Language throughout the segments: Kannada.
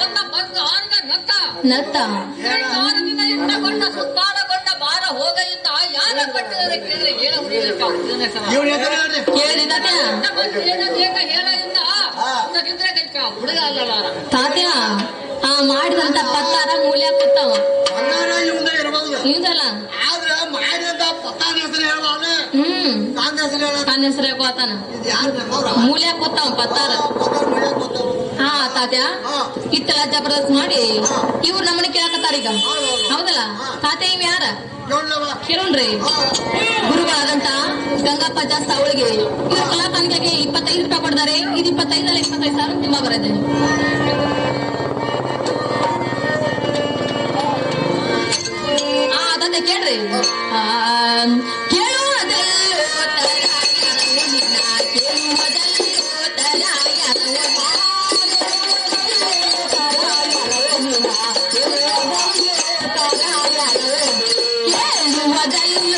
ಬಂದ ಬಂಗಾರದ ನತ್ತ ನತ್ತ ಕಾಲದಿಂದ ಇಟ್ಟಕೊಂಡ ಸುತ್ತಾಡಕೊಂಡ ಬಾರ ಹೋಗಲಿಂದ ಯಾರ ಕಟ್ಟಿದರೆ ಕೇಳಿದ್ರೆ ಏನ ಉಳಿಯಲಿಕ್ಕ ಇವ್ನ ಹೆಸರು ಹೇಳ್ರಿ ಕೇಳಿ ತಾತ್ಯ ಏನ ಬೇಕ ಹೇಳಲಿಂದ ಇದ್ರೆ ಕೈಕ ಹುಡುಗ ಅಲ್ಲಲ್ಲ ತಾತ್ಯ ಆ ಮಾಡಿದಂತ ಪತ್ತಾರ ಮೂಲ್ಯ ಕೂತಾವ ಬಂಗಾರ ಇವಂದ ಇರಬಹುದು ಇವ್ದಲ್ಲ ಆದ್ರ ಮಾಡಿದಂತ ಪತ್ತಾನ ಹೆಸರು ಹೇಳೋಣ ಹ್ಮ್ ಕಾಂಗ ಹೆಸರು ಹೇಳ ನನ್ನ ಹೆಸರು ಕೋತಾನ ಇದು ಯಾರು ನಮ್ಮವ್ರ ಮೂಲ್ಯ ಕೂತಾವ ಪತ್ತಾರ ಪತ್ತಾರ ಮನೆ ಗೊತ್ತವ್ರು ಹಾ ತಾತ್ಯ. ಹಾ. ಇತ್ತಲ್ಲ ಜಬರ್ದಸ್ತ್ ಮಾಡಿ ಇವ್ರು ನಮ್ಮನ್ನ ಕೇಳಕತ್ತಾರ ಈಗ. ಹೌದಲ್ಲ? ತಾತ್ಯ ಇವ್ ಯಾರ? ಕೇಳೋಣ್ರಿ ಗುರುಗಳಾದಂತ ಗಂಗಪ್ಪ ಜಾಸ್ತ ಅವಳಿಗೆ. ಇವ್ರ ಕಲಾಕಾನಿಕೆಗೆ ಇಪ್ಪತ್ತೈದು ರೂಪಾಯಿ ಕೊಡ್ತಾರೆ. ಇದು ಇಪ್ಪತ್ತೈದಲ್ಲ ಇಪ್ಪತ್ತೈದು ಸಾವಿರ ನಿಮ್ಮ ಬರುತ್ತೆ. ಆ ಅದನ್ನೇ ಕೇಳ್ರಿ. I got you.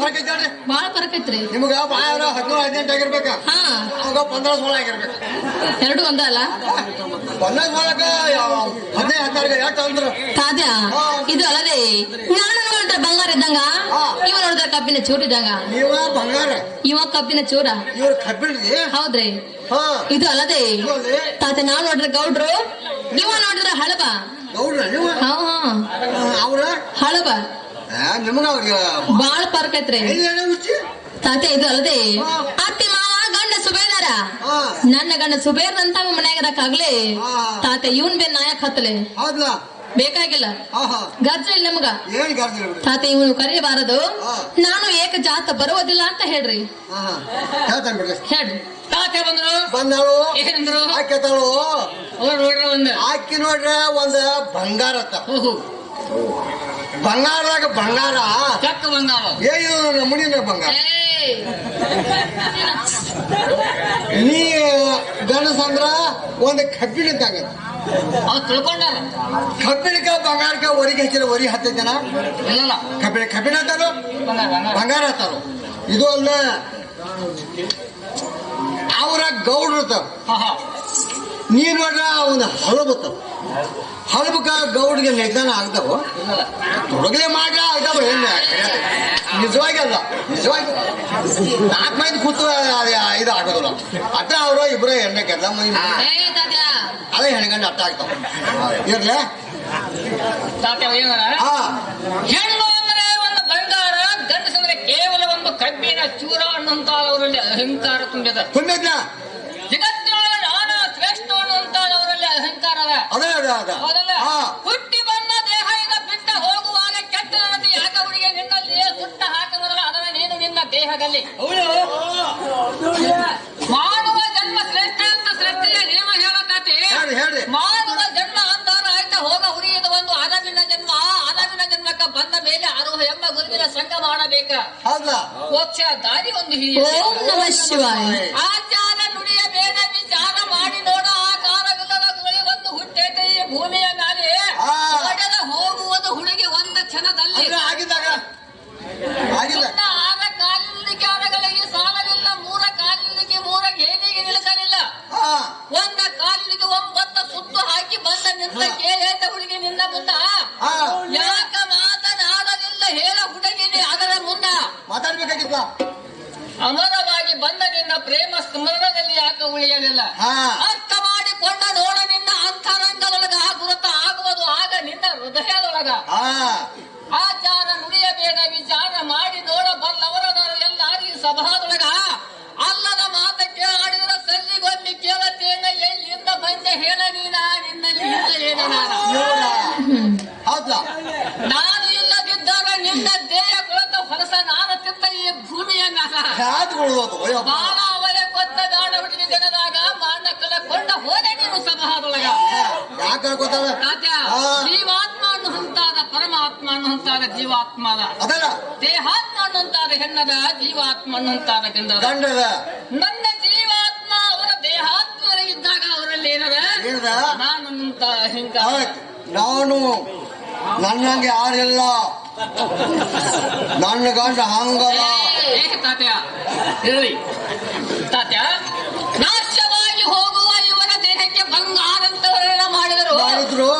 ಅವಂಗ ಬಾಳ ನಿಮ್ಗ ಬಾಳ ಹದಿನೇಳು ಹದಿನೆಂಟು ಆಗಿರ್ಬೇಕ? ಹಾ. ಅವಾಗ ಪಂದ್ರ ಸೋಳ ಆಗಿರ್ಬೇಕು. ಎರಡು ಒಂದ ಅಲ್ಲ? ಪಂದ್ರ ಸೋಳಕ ಹದಿನೈದು ಎಷ್ಟು ಅಂದ್ರು ಹಾ. ಇದು ಅಲ್ಲದೆ ನಾನು ಬಂಗಾರ ಇದ್ದಂಗ. ಇವ ನೋಡಿದ್ರೆ ಕಬ್ಬಿನ ಚೂರ್ ಇದ್ದಂಗ. ನೀವ ಬಂಗಾರ. ಇವ ಕಬ್ಬಿನ ಚೂರ? ಇವ್ರ ಕಬ್ಬಿನ ಹೌದ್ರಿ. ಇದು ಅಲ್ಲದೆ ತಾತೆ ನಾವ್ ನೋಡಿದ್ರೆ ಗೌಡ್ರು ನೀವ ನೋಡಿದ್ರೆ ಹಳಬ. ಗೌಡ್ರ ಹಳಬ. ಬಾಳ ಪರ್ಕೈತ್ರಿ ಐತ್ರಿ. ತಾತೆ ಇದು ಅಲ್ಲದೆ. ಅತ್ತಿ ಮಾವ ಗಂಡ ಸುಬೇದಾರ. ಹಾ. ನನ್ನ ಗಂಡ ಸುಬೇರ್ ಅಂತ ಮನ್ಯಾಗ ಇರಕ್ಕಾಗ್ಲಿ. ತಾತೆ ಇವನ್ ಬೇ ನಾಯಕ್ ಹತ್ತಲೆ ಬೇಕಾಗಿಲ್ಲ. ಗರ್ಜ ಇಲ್ಲ ನಮಗ? ತಾತ ಇವನು ಕರೆಯಬಾರದು ನಾನು ಏಕ ಜಾತ ಬರುವುದಿಲ್ಲ ಅಂತ ಹೇಳ್ರಿ. ಹೇಳ್ರಿ. ತಾತೆ ಬಂದ್ರು. ಬಂದಳು. ಏನಂದ್ರು? ಆಕೆ ನೋಡ್ರಿ ಒಂದ್. ಆಕಿ ನೋಡ್ರ ಒಂದ ಬಂಗಾರ ಬಂಗಾರದಾಗ ಬಂಗಾರ? ಚಕ್ಕ ಬಂಗಾರ. ಏ ಇದು ಬಂಗಾರ. ನೀ ಗಣಸಂದ್ರ ಒಂದು ಕಬ್ಬಿಣ ಇದ್ದಂಗ ತಿಳ್ಕೊಂಡಾರ? ಕಬ್ಬಿಣಕ್ಕ ಬಂಗಾರಕ್ಕ ಒರಿಗೆ ಹಚ್ಚಿರ ಒರಿ ಹತ್ತೈತೇನ? ಇಲ್ಲ ಕಬ್ಬಿಣ ಕಬ್ಬಿಣ ಹತ್ತಾರು ಬಂಗಾರ ಹತ್ತಾರು ಇದು ಅಲ್ಲ ಅವರ ಗೌಡ್ರು ಹಾ. ನೀ ನೋಡ್ರ ಒಂದು ಹಳಬತ್ತಾವ ಹಳಬಕ ಗೌಡ್ಗೆ ನಿಧಾನ ಆಗ್ತಾವ ತೊಡಗಲೆ ಮಾಡ್ರ ಆಗ್ತಾವ ಹೆಣ್ಣ. ನಿಜವಾಗಿ ಅಲ್ಲ ನಿಜವಾಗಿ. ನಾಲ್ಕು ಮಂದಿ ಕೂತು ಇದು ಆಗೋದಿಲ್ಲ. ಅಟ್ಟ ಅವರು ಇಬ್ರು ಎಣ್ಣೆ ಕೆಲ ಅದೇ ಹೆಣ್ಗಂಡ ಅಟ್ಟ ಆಗ್ತಾವ ಇರ್ಲೆ? ತಾತೆ ಏನಲ್ಲ ಹಾ. ಹೆಣ್ಣು ಅಂದ್ರೆ ಒಂದು ಬಂಗಾರ ಗಂಡಸಂದ್ರೆ ಕೇವಲ ಒಂದು ಕಬ್ಬಿನ ಚೂರ ಅನ್ನಂತ ಅವರಲ್ಲಿ ಅಹಂಕಾರ ತುಂಬಿದ. ತುಂಬಿದ್ನ ಜಗತ್ತಿನೊಳಗೆ ನಾನಾ ಶ್ರೇಷ್ಠ ಅನ್ನುವಂತ ಅವರಲ್ಲಿ ಅಹಂಕಾರ ಅದ ಅದ ಹುಟ್ಟಿ ಬಂದ ದೇಹದಿಂದ ಬಿಟ್ಟ ಹೋಗುವಾಗ ಕೆಟ್ಟ ನಡತೆ ಯಾಕ ಹುಡುಗಿ ನಿನ್ನಲ್ಲಿ ಸುಟ್ಟ ಹಾಕುವುದಲ್ಲ ಅದರ ನೀನು ನಿನ್ನ ದೇಹದಲ್ಲಿ. ಮಾನವ ಜನ್ಮ ಶ್ರೇಷ್ಠ ಅಂತ ಶ್ರೇಷ್ಠೆಯ ನಿಯಮ ಹೇಳಕತಿ ಮಾನವ ಜನ್ಮ ಅಂತಾರ ಆಯ್ತಾ ಹೋಗ ಹುರಿಯದ ಒಂದು ಅರವಿನ ಜನ್ಮ. ಅರವಿನ ಜನ್ಮಕ್ಕ ಬಂದ ಮೇಲೆ ಅರುಹ ಎಂಬ ಗುರುವಿನ ಸಂಘ ಮಾಡಬೇಕ. ಹೌದಾ? ಮೋಕ್ಷ ದಾರಿ ಒಂದು ಹಿರಿಯ ಆಚಾರ ಅಮರವಾಗಿ ಬಂದ ನಿನ್ನ ಪ್ರೇಮ ಸ್ಮರಣದಲ್ಲಿ ಯಾಕೆ ಉಳಿಯಲಿಲ್ಲ? ಅರ್ಥ ಮಾಡಿಕೊಂಡ ನೋಡ ನಿನ್ನ ಅಂತರಂಗದೊಳಗ ಆ ಗುರುತ ಆಗುವುದು ಆಗ ನಿನ್ನ ಹೃದಯದೊಳಗ. ಆಚಾರ ನುಡಿಯಬೇಡ ವಿಚಾರ ಮಾಡಿ ನೋಡ ಬಲ್ಲವರ ಎಲ್ಲಾರಿಗೂ ಬಾಳ ಅವಲೆ ಕೊತ್ತ ದಾಡ ಹುಡುಗಿ ಜನದಾಗ ಮಾನ ಕಲಕೊಂಡ ಹೋದೆ ನೀನು ಸಭಾದೊಳಗ. ಯಾಕೆ ಗೊತ್ತದ ರಾಜ. ಜೀವಾತ್ಮ ಅನ್ನುವಂತಾದ ಪರಮಾತ್ಮ ಅನ್ನುವಂತಾದ ಜೀವಾತ್ಮದ. ಅದಲ್ಲ. ದೇಹಾತ್ಮ ಅನ್ನುವಂತಾದ ಹೆಣ್ಣದ ಜೀವಾತ್ಮ ಅನ್ನುವಂತಾದ ಗಂಡದ. ಗಂಡದ. ನನ್ನ ಜೀವಾತ್ಮ ಅವರ ದೇಹಾತ್ಮ ಇದ್ದಾಗ ಅವರಲ್ಲಿ ಏನದ? ನಾನಂತ ಹಿಂಗ. ನಾನು. ನನ್ನಂಗೆ ಯಾರಿಲ್ಲ. ನನ್ನ ಗಂಡ ಹಂಗಲ್ಲ. ಏ ತಾತ್ಯ ನಾಶವಾಗಿ ಹೋಗುವ ಇವರ ದೇಹಕ್ಕೆ ಅಂತವರೆಲ್ಲ ಮಾಡಿದರು. ಮಾಡಿದ್ರು.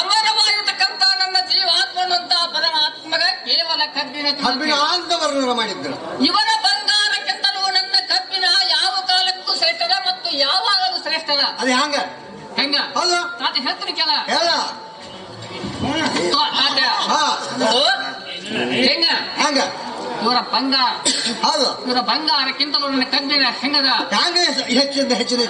ಅಮರವಾಗಿರ್ತಕ್ಕಂಥ ನನ್ನ ಜೀವಾತ್ಮನಂತ ಪರಮಾತ್ಮಗ ಕೇವಲ ಕಬ್ಬಿನ ಕಬ್ಬಿನ ವರ್ಣನ ಮಾಡಿದ್ರು. ಇವರ ಬಂಗಾರಕ್ಕಿಂತಲೂ ನನ್ನ ಕಬ್ಬಿನ ಯಾವ ಕಾಲಕ್ಕೂ ಶ್ರೇಷ್ಠದ ಮತ್ತು ಯಾವಾಗಲೂ ಶ್ರೇಷ್ಠದ? ಅದು ಹಂಗ ಹೆಂಗ? ಹೌದು. ತಾತ ಹೇಳ್ತೀನಿ ಕೇಳ. ಹೇಳ. ಹೆಂಗ? ಹಂಗ ಇವರ ಬಂಗಾರ ಹೌದು ಇವರ ಬಂಗಾರಕ್ಕಿಂತಲೂ ನನ್ನ ಕಬ್ಬಿನ ಹೆಂಗದ ಕಾಂಗ್ರೆಸ್ ಹೆಚ್ಚಿಂದ ಹೆಚ್ಚಿನ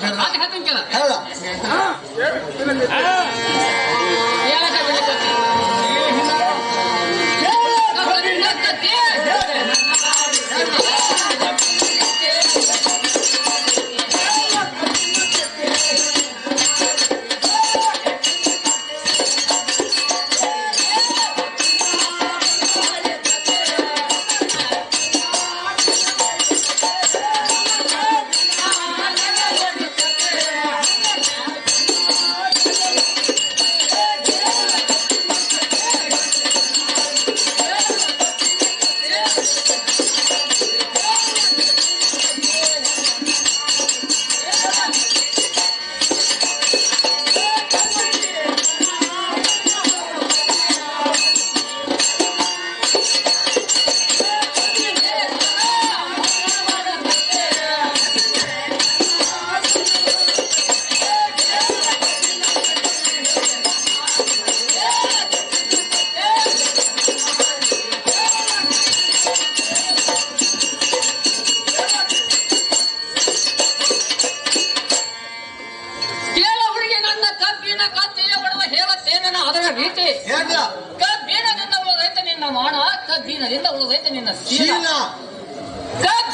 ಕಬ್ಬಿಣದಿಂದ ಉಳಿದೈತೆ ನಿನ್ನ ಶೀಲ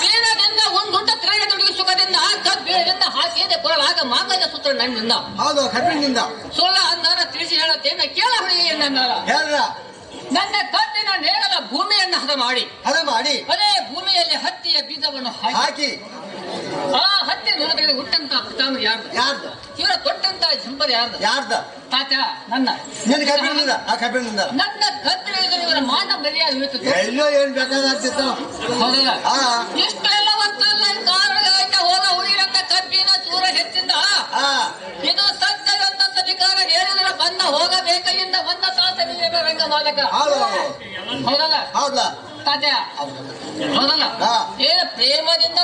ಶೀಲ ಒಂದು ಒಂದುಂಟ ತಿರಗ ತೊಡಗಿ ಸುಖದಿಂದ ಕಬ್ಬಿಣದಿಂದ ಹಾಕಿದೆ ಕೊರಳಾಗ ಮಾಂಗಲ್ಯ ಸೂತ್ರ ನನ್ನಿಂದ ಹೌದು ಕಬ್ಬಿಣದಿಂದ ಸುಳ್ಳ ಅಂದಾರ ತಿಳಿಸಿ ಹೇಳತ್ತೇನ ಕೇಳ ಹುಡುಗಿ ನನ್ನ ನನ್ನ ಕಬ್ಬಿನ ನೇರಲ ಭೂಮಿಯನ್ನು ಹದ ಮಾಡಿ. ಹದ ಮಾಡಿ. ಅದೇ ಭೂಮಿಯಲ್ಲಿ ಹತ್ತಿಯ ಬೀಜವನ್ನು ಹಾಕಿ. ಆ ಹತ್ತಿ ನೆಲದಲ್ಲಿ ಹುಟ್ಟಂತ ಪುಟಾಮ ಯಾರ್ದು? ಯಾರ್ದು? ಇವರ ತೊಟ್ಟಂತ ಜಂಪದ ಯಾರ್ದು? ಯಾರ್ದ? ತಾತ ನನ್ನ. ನಿನ್ನ ಕಬ್ಬಿಣದಿಂದ ಆ ಕಬ್ಬಿಣದಿಂದ ನನ್ನ ಕಬ್ಬಿಣದಲ್ಲಿ ಇವರ ಮಾನ ಎಲ್ಲೋ ಏನ್ ಹೌದಲ್ಲ? ಹಾ ಇಷ್ಟೆಲ್ಲ ಹೊತ್ತಲ್ಲ ಕಾರಣ ಹೋಗ ಉಳಿರಂತ ಕಬ್ಬಿನ ಚೂರ ಹೆಚ್ಚಿಂದ? ಇದು ಸತ್ಯದಂತ ಸಧಿಕಾರ ಹೇಳಿದ್ರೆ ಬಂದ ರಂಗ ಮಾಲಕ. ಹೌದಲ್ಲ? ತಾತ್ಯ ಹೌದಲ್ಲ? ಹಾ. ಏ ಪ್ರೇಮದಿಂದ